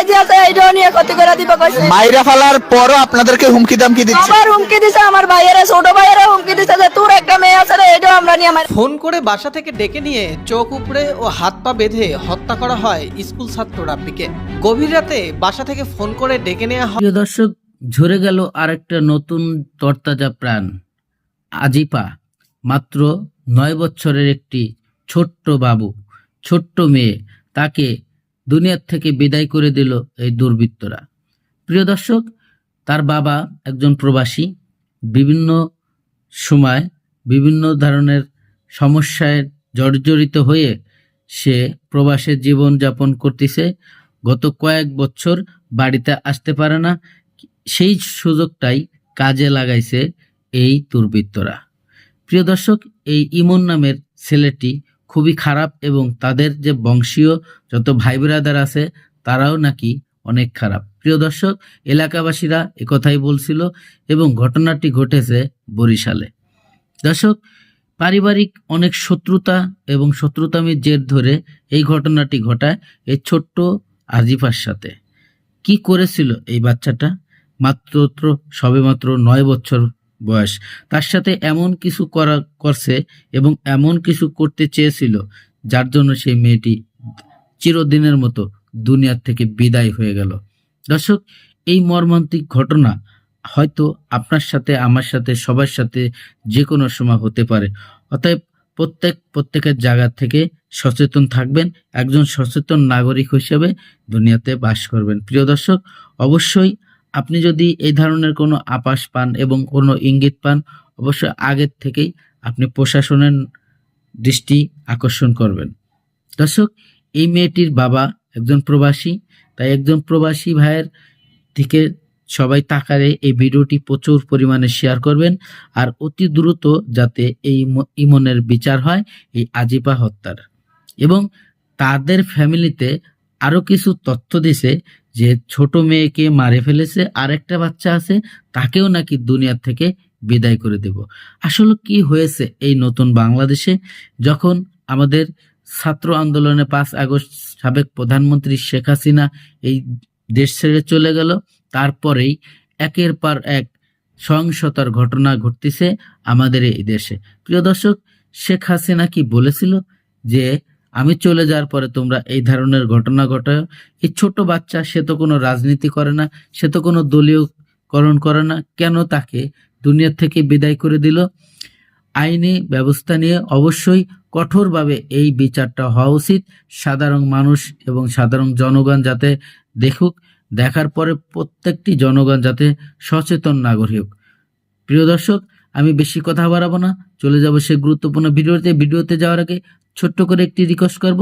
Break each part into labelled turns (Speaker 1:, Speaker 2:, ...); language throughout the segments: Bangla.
Speaker 1: মাইজি আছে এইটাও নিয়ে ক্ষতি করে দিব কইছে।
Speaker 2: মাইরা ফালার পরও আপনাদেরকে হুমকি দামকি দিচ্ছে।
Speaker 1: আমার হুমকি দিছে আমার ভাইয়েরা ছোট ভাইয়েরা হুমকি দিছে যে তোর একটা মেয়ে আছে রে এইটাও আমরা নিয়ে মারি।
Speaker 3: ফোন করে বাসা থেকে ডেকে নিয়ে চোখ উপড়ে ও হাত পা বেঁধে হত্যা করা হয় স্কুল ছাত্র রাব্বিকে। গভীর রাতে বাসা থেকে ফোন করে ডেকে নেওয়া হয়।
Speaker 4: প্রিয় দর্শক ঝরে গেল আরেকটা নতুন তরতাজা প্রাণ। আজিপা মাত্র নয় বছরের একটি ছোট্ট বাবু ছোট্ট মেয়ে তাকে দুনিয়ার থেকে বিদায় করে দিল এই দুর্বৃত্তরা। প্রিয় দর্শক, তার বাবা একজন প্রবাসী, বিভিন্ন সময় বিভিন্ন ধরনের সমস্যায় জর্জরিত হয়ে সে প্রবাসের জীবন যাপন করতেছে। গত কয়েক বছর বাড়িতে আসতে পারে না, সেই সুযোগটাই কাজে লাগাইছে এই দুর্বৃত্তরা। প্রিয় দর্শক, এই ইমন নামের ছেলেটি খুবই খারাপ এবং তাদের যে বংশীয় যত ভাই ব্রাদার আছে, তারাও নাকি অনেক খারাপ। প্রিয় দর্শক, এলাকাবাসীরা একথাই বলছিল এবং ঘটনাটি ঘটেছে বরিশালে। দর্শক, পারিবারিক অনেক শত্রুতা এবং শত্রুতামির জের ধরে এই ঘটনাটি ঘটায় এই ছোট্ট আজিফার সাথে। কি করেছিল এই বাচ্চাটা? মাত্র সবেমাত্র নয় বছর বয়স। তার সাথে এমন কিছু করা, করছে এবং এমন কিছু করতে চেয়েছিল, যার জন্য সেই মেয়েটি চিরদিনের মতো দুনিয়ার থেকে বিদায় হয়ে গেল। দর্শক, এই মর্মান্তিক ঘটনা হয়তো আপনার সাথে, আমার সাথে, সবার সাথে যে কোনো সময় হতে পারে। অতএব প্রত্যেক, প্রত্যেকের জায়গা থেকে সচেতন থাকবেন, একজন সচেতন নাগরিক হিসেবে দুনিয়াতে বাস করবেন। প্রিয় দর্শক, অবশ্যই আপনি যদি এই ধরনের কোনো আপাস পান এবং কোনো ইঙ্গিত পান, অবশ্যই আগের থেকেই আপনি প্রশাসনের দৃষ্টি আকর্ষণ করবেন। দর্শক, এই মেয়েটির বাবা একজন প্রবাসী, তাই একজন প্রবাসী ভাইয়ের দিকে সবাই তাকারে এই ভিডিওটি প্রচুর পরিমাণে শেয়ার করবেন আর অতি দ্রুত যাতে এই ইম- ইমনের বিচার হয় এই আজিপা হত্যার। এবং তাদের ফ্যামিলিতে আরও কিছু তথ্য দিছে যে ছোট মেয়েকে মারে ফেলেছে আর একটা বাচ্চা আছে, তাকেও নাকি দুনিয়ার থেকে বিদায় করে দেব। আসলে কি হয়েছে এই নতুন বাংলাদেশে? যখন আমাদের ছাত্র আন্দোলনে পাঁচ আগস্ট সাবেক প্রধানমন্ত্রী শেখ হাসিনা এই দেশ ছেড়ে চলে গেল, তারপরেই একের পর এক সহিংসতার ঘটনা ঘটতেছে আমাদের এই দেশে। প্রিয় দর্শক, শেখ হাসিনা কি বলেছিল যে আমি চলে যাওয়ার পরে তোমরা এই ধরনের ঘটনা ঘটায় এই ছোট বাচ্চা, সে তো কোনো রাজনীতি করে না, সে তো কোনো দলীয়করণ করে না। কেন তাকে দুনিয়া থেকে বিদায় করে দিল? আইনি ব্যবস্থা নিয়ে অবশ্যই কঠোরভাবে এই বিচারটা হওয়া উচিত। সাধারণ মানুষ এবং সাধারণ জনগণ যাতে দেখুক, দেখার পরে প্রত্যেকটি জনগণ যাতে সচেতন নাগরিক প্রিয় দর্শক, আমি বেশি কথা বাড়াবো না। চলে যাব সে গুরুত্বপূর্ণ ভিডিওতে। ভিডিওতে যাওয়ার আগে ছোট্ট করে একটি রিকোয়েস্ট করব।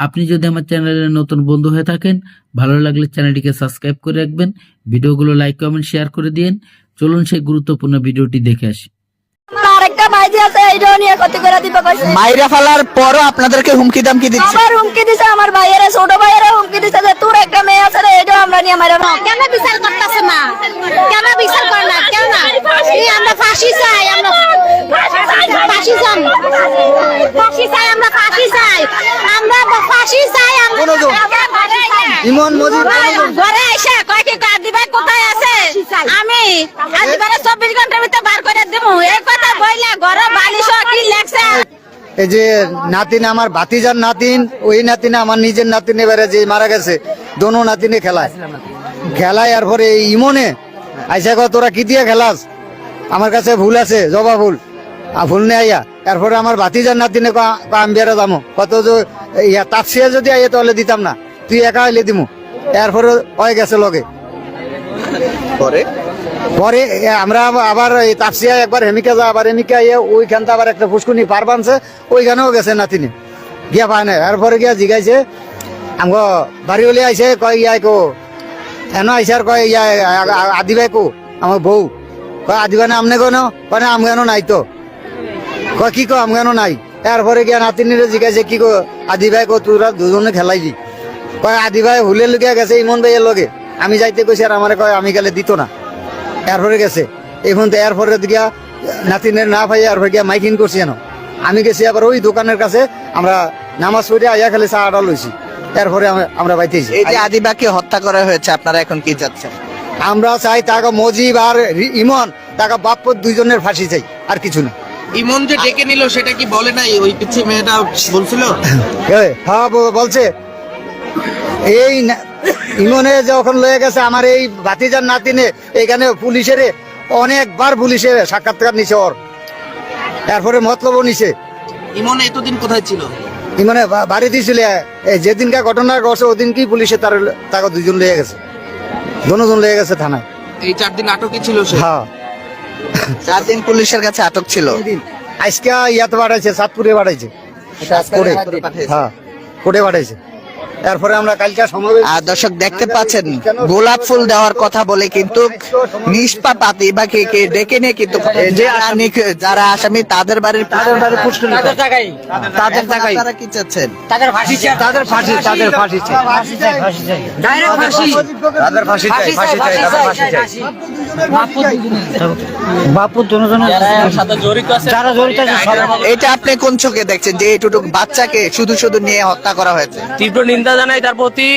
Speaker 4: আপনি যদি আমার চ্যানেলের নতুন বন্ধু হয়ে থাকেন ভালো লাগলে চ্যানেলটিকে সাবস্ক্রাইব করে রাখবেন ভিডিওগুলো লাইক কমেন্ট শেয়ার করে দিন চলুন সেই গুরুত্বপূর্ণ ভিডিওটি দেখে আসি।
Speaker 1: আমার আরেকটা মাইজি আছে এইটাও নিয়ে ক্ষতি করে দিব কইছে
Speaker 2: মাইরা ফালার পরও আপনাদেরকে হুমকি দামকি দিচ্ছে।
Speaker 1: আমার হুমকি দিছে আমার ভাইয়েরা ছোট ভাইয়েরা হুমকি দিছে যে তোর একটা মেয়ে আছে রে এইটাও আমরা নিয়ে মারি
Speaker 5: কেন বিচার করতেছে না? কেন বিচার করে না? কেন না? আমরা ফাঁসি চাই আমরা ফাঁসি চাই ফাঁসি চাই। চাই আমরা ফাঁসি চাই আমরা
Speaker 2: ইমন মজিদ
Speaker 5: ঘরে এসে কয় কি আদিবাই কোথায় আছে? আমি আদিবাই চব্বিশ ঘণ্টার ভিতরে বার করে দিব এই কথা বইলে ঘরে বালিশ কি লেখছে?
Speaker 6: এই যে নাতিন আমার ভাতিজার নাতিন ওই নাতিনে আমার নিজের নাতিন এবারে যে মারা গেছে দোনো নাতিনে খেলায়। খেলায় আর পরে এই ইমনে আইসা কয় তোরা কি দিয়ে খেলাস? আমার কাছে ভুল আছে জবা ভুল। আ, ভুল নেই আইয়া এরপরে আমার নাতিনে কয়, কয় আমি বেড়া দামো কত যে ইয়া তাপসিয়া যদি আইয়া তাহলে দিতাম না। তুই একা আইলে দিমু। এরপরে হয়ে গেছে লগে।
Speaker 2: পরে?
Speaker 6: পরে আমরা আবার এই তাপসিয়া একবার হেমিকা যা আবার হেমিকা ইয়ে ওইখানটা আবার একটা ফুসকুনি পার বানছে ওইখানেও গেছে নাতিনি। গিয়া পায় না এরপরে গিয়া জিগাইছে আমগো বাড়ি হলে আইছে কয় ইয়া কো এন আইছে আর কয় ইয়া আদিবাই কো আমার বউ। কয় আদিবাই না আমনে কোনো কয় না আমগানো নাই তো। কয় কি কো আমগানো নাই। এরপরে গিয়া নাতিনিরে জিগাইছে কি কো আদিবাই কো তোরা দুজনে খেলাইলি কয় আদি ভাই হুলে লুকিয়া গেছে ইমন ভাইয়ের লগে। আমি যাইতে কইছি আর আমারে কয় আমি গেলে দিত না। এরপরে গেছে। এখন তো এরপরে গিয়া নাতিনের না পাই এরপরে গিয়া মাইকিং করছি যেন আমি গেছি আবার ওই দোকানের কাছে আমরা নামাজ পড়ে আইয়া খালি চা আটা লইছি এরপরে আমরা- বাইতেছি।
Speaker 2: এই যে আদিবাকে হত্যা করা হয়েছে আপনারা এখন কি চাচ্ছেন?
Speaker 6: আমরা চাই তাকে মজিব আর ইমন তাকে বাপ্প দুইজনের ফাঁসি চাই আর কিছু না।
Speaker 2: ইমন যে ডেকে নিল সেটা কি বলে নাই? ওই পিচ্ছি মেয়েটা বলছিল?
Speaker 6: হ্যাঁ বলছে। এই ইমনে যখন লয়ে গেছে আমার এই ভাতিজার নাতিনে এখানে পুলিশের অনেকবার পুলিশের সাক্ষাৎকার নিছে ওর। তারপরে মতলবও নিছে।
Speaker 2: ইমন এতদিন কোথায় ছিল?
Speaker 6: ইমনে বা- বাড়ি দিয়েছিল এই যেদিনকার ঘটনা ঘটছে ওদিন কি পুলিশে তার তাকে দুজন লয়ে গেছে। দুজন লয়ে গেছে থানায়।
Speaker 2: এই চার দিন আটকে ছিল সে?
Speaker 6: হ্যাঁ।
Speaker 2: চার দিন পুলিশের কাছে আটক ছিল।
Speaker 6: আজকে ইয়াতে বাড়াইছে সাতপুরে বাড়াইছে কোর্টে হ্যাঁ কোর্টে বাড়াইছে তারপরে আমরা কালকে সমাবেশ
Speaker 2: আর দর্শক দেখতে পাচ্ছেন গোলাপ ফুল দেওয়ার কথা বলে কিন্তু নিষ্পাপ কে ডেকে নিয়ে কিন্তু যারা নিখ- যারা আসামি তাদের বাড়ির তাদের বাড়ির পুষ্করিণী তাদের টাকাই। তাদের টাকাই। তারা কি চাচ্ছেন?
Speaker 6: তাদের ফাঁসি তাদের ফাঁসি তাদের ফাঁসি তাদের ফাঁসি চাই। ফাঁসি চাই। তাদের ফাঁসি। চাই
Speaker 2: এটা আপনি কোন চোখে দেখছেন যে বাচ্চাকে শুধু শুধু নিয়ে হত্যা করা হয়েছে?
Speaker 7: তীব্র নিন্দা জানাই তার প্রতি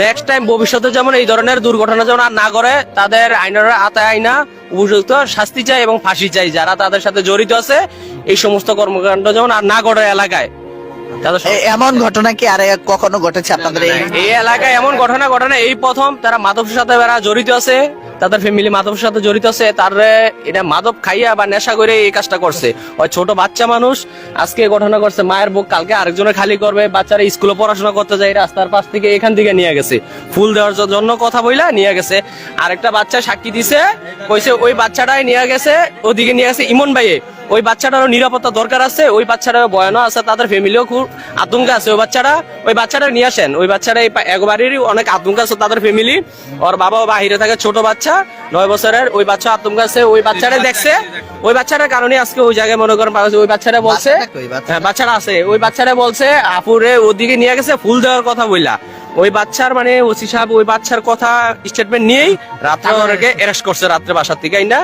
Speaker 7: নেক্সট টাইম ভবিষ্যতে যেমন এই ধরনের দুর্ঘটনা যেমন আর না করে তাদের আইনের আতায় আইনা উপযুক্ত শাস্তি চাই এবং ফাঁসি চাই যারা তাদের সাথে জড়িত আছে এই সমস্ত কর্মকাণ্ড যেমন আর না করে এলাকায়।
Speaker 2: এমন ঘটনা কি আর কখনো ঘটেছে আপনাদের এই
Speaker 7: এলাকায় এমন ঘটনা ঘটনা এই প্রথম তারা মাদকের সাথে জড়িত আছে তাদের ফ্যামিলি মাধবের সাথে জড়িত আছে তার এটা মাধব খাইয়া বা নেশা করে এই কাজটা করছে। ওই ছোট বাচ্চা মানুষ আজকে ঘটনা করছে মায়ের বুক কালকে আরেকজনের খালি করবে, বাচ্চারা স্কুলে পড়াশোনা করতে যায় রাস্তার পাশ থেকে এখান থেকে নিয়ে গেছে। ফুল দেওয়ার জন্য কথা বইলা নিয়ে গেছে। আরেকটা বাচ্চা সাক্ষী দিছে, কইছে ওই বাচ্চাটাই নিয়ে গেছে, ওদিকে নিয়ে গেছে ইমন ভাইয়ে। ওই বাচ্চাটারও নিরাপত্তা দরকার আছে ওই বাচ্চাটারও বয়ানও আছে তাদের ফ্যামিলিও খুব আতঙ্ক আছে। ওই বাচ্চাটা ওই বাচ্চাটা নিয়ে আসেন। ওই বাচ্চাটা এই একবারেরই অনেক আতঙ্ক আছে তাদের ফ্যামিলি। ওর বাবাও বাহিরে থাকে ছোট বাচ্চা নয় বছরের। ওই বাচ্চা আতঙ্ক আছে ওই বাচ্চাটা দেখছে। ওই বাচ্চাটার কারণে আজকে ওই জায়গায় মনে করেন। ওই বাচ্চাটা বলছে
Speaker 2: বাচ্চাটা
Speaker 7: হ্যাঁ আছে। ওই বাচ্চাটা বলছে আপুরে ওদিকে নিয়ে গেছে ফুল দেওয়ার কথা বললা ওই বাচ্চার মানে ওসি সাহেব ওই বাচ্চার কথা স্টেটমেন্ট নিয়েই রাত্রে ওরকে অ্যারেস্ট করছে রাত্রে বাসার থেকে আইনা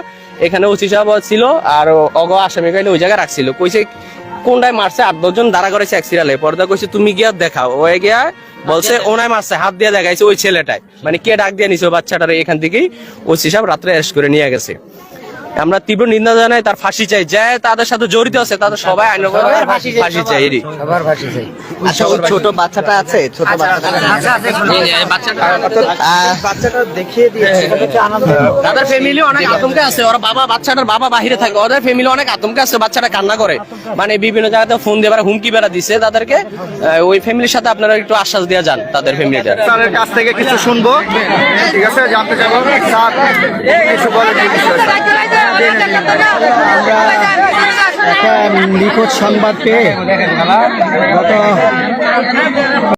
Speaker 7: এখানে ওসি সাহেব ছিল আর অগ আসামি কাইলে ওই জায়গায় রাখছিল। কইছে কোনটায় মারছে? আট দশজন দাঁড়া করেছে এক সিরিয়ালে পর্দা কইছে তুমি গিয়া দেখাও। ওই গিয়া বলছে ওনায় মারছে হাত দিয়ে দেখাইছে ওই ছেলেটাই মানে কে ডাক দিয়ে নিছে বাচ্চাটারে এখান থেকেই ওসি সাহেব রাত্রে অ্যারেস্ট করে নিয়ে গেছে। আমরা তীব্র নিন্দা জানাই তার ফাঁসি চাই। যে তাদের সাথে জড়িত আছে তাদের সবাই আইন ফাঁসি চাই এরই।
Speaker 6: সবার ফাঁসি চাই।
Speaker 2: আচ্ছা ওই ছোট বাচ্চাটা আছে ছোট বাচ্চাটা
Speaker 6: দেখিয়ে দিয়েছে
Speaker 7: তাদের ফ্যামিলি অনেক আতঙ্কে আছে ওর বাবা বাচ্চাটার বাবা বাহিরে থাকে ওদের ফ্যামিলি অনেক আতঙ্কে আছে বাচ্চাটা কান্না করে। মানে বিভিন্ন জায়গাতে ফোন দিয়ে হুমকি বেড়া দিছে তাদেরকে। আহ, ওই ফ্যামিলির সাথে আপনারা একটু আশ্বাস দিয়ে যান তাদের ফ্যামিলিটা
Speaker 6: স্যারের কাছ থেকে কিছু শুনব? ঠিক আছে জানতে চাইব। স্যার কিছু বলেন এই বিষয়ে।
Speaker 8: একটা নিখোঁজ সংবাদ পেয়ে গত